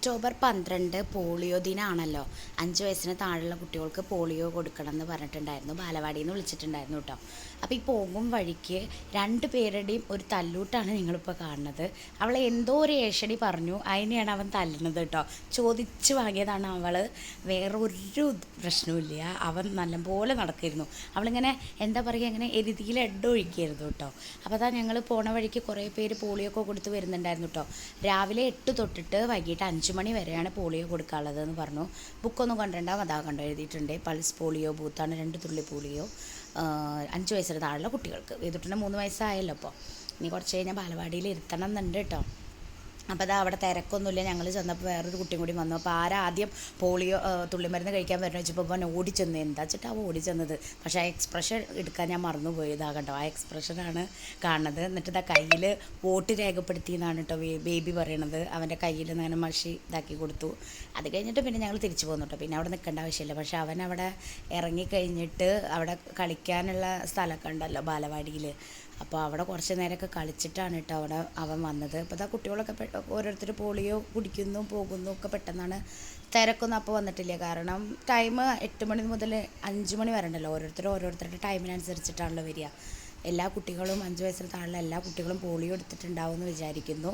October പന്ത്രണ്ട് polio ദിനമാണല്ലോ അഞ്ച് വയസ്സിന് താഴെയുള്ള കുട്ടികൾക്ക് പോളിയോ കൊടുക്കണം എന്ന് പറഞ്ഞിട്ടുണ്ടായിരുന്നു. ബാലവാടിയിൽ നിന്ന് വിളിച്ചിട്ടുണ്ടായിരുന്നു കേട്ടോ. അപ്പോൾ ഈ പോകും വഴിക്ക് രണ്ട് പേരുടെയും ഒരു തല്ലൂട്ടാണ് നിങ്ങളിപ്പോൾ കാണുന്നത്. അവൾ എന്തോ ഒരു ഏഷടി പറഞ്ഞു. അതിനെയാണ് അവൻ തല്ലുന്നത് കേട്ടോ. ചോദിച്ച് വാങ്ങിയതാണ് അവൾ വേറെ ഒരു പ്രശ്നവുമില്ല. അവൻ നല്ലപോലെ നടക്കായിരുന്നു. അവളിങ്ങനെ എന്താ പറയുക ഇങ്ങനെ എരുതിയിൽ എഡ കേട്ടോ. അപ്പോൾ അതാ ഞങ്ങൾ പോണ വഴിക്ക് കുറേ പേര് പോളിയോ ഒക്കെ കൊടുത്ത് വരുന്നുണ്ടായിരുന്നു കേട്ടോ. രാവിലെ എട്ട് തൊട്ടിട്ട് വൈകിട്ട് അഞ്ച് മണി വരെയാണ് പോളിയോ കൊടുക്കാനുള്ളത് എന്ന് പറഞ്ഞു. ബുക്കൊന്നും കണ്ടിട്ടുണ്ടാവും. അതാ കണ്ടു എഴുതിയിട്ടുണ്ട്. പൾസ് പോളിയോ ബൂത്താണ് രണ്ട് തുള്ളി പോളിയോ. അഞ്ച് വയസ്സിന് താഴെയുള്ള കുട്ടികൾക്ക്. വേദുട്ടിന് മൂന്ന് വയസ്സായല്ലോ അപ്പോൾ ഇനി കുറച്ച് കഴിഞ്ഞാൽ ബാലവാടിയിൽ ഇരുത്തണം എന്നുണ്ട് കേട്ടോ. അപ്പോൾ അത് അവിടെ തിരക്കൊന്നുമില്ല. ഞങ്ങൾ ചെന്നപ്പോൾ വേറൊരു കുട്ടിയും കൂടി വന്നു. അപ്പോൾ ആരാദ്യം പോളിയോ തുള്ളിമരുന്ന് കഴിക്കാൻ വരുന്ന വെച്ചപ്പോൾ അവൻ ഓടിച്ചെന്ന്. എന്താ അവൻ ഓടിച്ചെന്നത്? പക്ഷേ ആ എക്സ്പ്രഷൻ എടുക്കാൻ ഞാൻ മറന്നുപോയതാ കണ്ടോ ആ എക്സ്പ്രഷനാണ് കാണുന്നത്. എന്നിട്ട് ഇതാ കയ്യിൽ വോട്ട് രേഖപ്പെടുത്തി എന്നാണ് കേട്ടോ ബേബി പറയണത്. അവന്റെ കയ്യിൽ അങ്ങനെ മഷി ഇതാക്കി കൊടുത്തു. അത് കഴിഞ്ഞിട്ട് പിന്നെ ഞങ്ങൾ തിരിച്ചു പോന്നു കേട്ടോ പിന്നെ അവിടെ നിൽക്കേണ്ട ആവശ്യമില്ല. പക്ഷേ അവൻ അവിടെ ഇറങ്ങിക്കഴിഞ്ഞിട്ട് അവിടെ കളിക്കാനുള്ള സ്ഥലമൊക്കെ ഉണ്ടല്ലോ ബാലവാടിയിൽ അപ്പോൾ അവിടെ കുറച്ച് നേരമൊക്കെ കളിച്ചിട്ടാണ് കേട്ടോ അവിടെ അവൻ വന്നത്. അപ്പോൾ ആ കുട്ടികളൊക്കെ പെട്ട ഓരോരുത്തർ പോളിയോ കുടിക്കുന്നു പോകുന്നു ഒക്കെ പെട്ടെന്നാണ് തിരക്കൊന്നും അപ്പോൾ വന്നിട്ടില്ല. കാരണം ടൈം എട്ട് മണി മുതൽ അഞ്ച് മണി വരെ ഉണ്ടല്ലോ. ഓരോരുത്തർ ഓരോരുത്തരുടെ ടൈമിനനുസരിച്ചിട്ടാണല്ലോ വരിക. എല്ലാ കുട്ടികളും അഞ്ച് വയസ്സിന് താഴെയുള്ള എല്ലാ കുട്ടികളും പോളിയോ എടുത്തിട്ടുണ്ടാവും എന്ന് വിചാരിക്കുന്നു.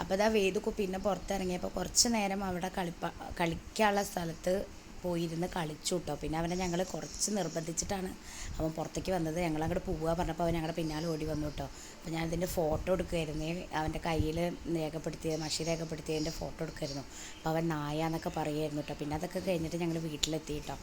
അപ്പോൾ ഇതാ വേദുക്ക് പിന്നെ പുറത്തിറങ്ങിയപ്പോൾ കുറച്ച് നേരം അവിടെ കളിപ്പ കളിക്കാനുള്ള സ്ഥലത്ത് പോയിരുന്ന് കളിച്ചു കേട്ടോ പിന്നെ അവനെ ഞങ്ങൾ കുറച്ച് നിർബന്ധിച്ചിട്ടാണ് അവൻ പുറത്തേക്ക് വന്നത്. ഞങ്ങൾ അങ്ങോട്ട് പോവുക പറഞ്ഞപ്പോൾ അവൻ ഞങ്ങളുടെ പിന്നാലെ ഓടി വന്നു കേട്ടോ അപ്പോൾ ഞാൻ ഇതിന്റെ ഫോട്ടോ എടുക്കുമായിരുന്നേ അവന്റെ കയ്യിൽ രേഖപ്പെടുത്തിയ മഷി രേഖപ്പെടുത്തിയതിന്റെ ഫോട്ടോ എടുക്കുമായിരുന്നു അപ്പോൾ അവൻ നായ എന്നൊക്കെ പറയുമായിരുന്നു കേട്ടോ പിന്നെ അതൊക്കെ കഴിഞ്ഞിട്ട് ഞങ്ങൾ വീട്ടിലെത്തി കേട്ടോ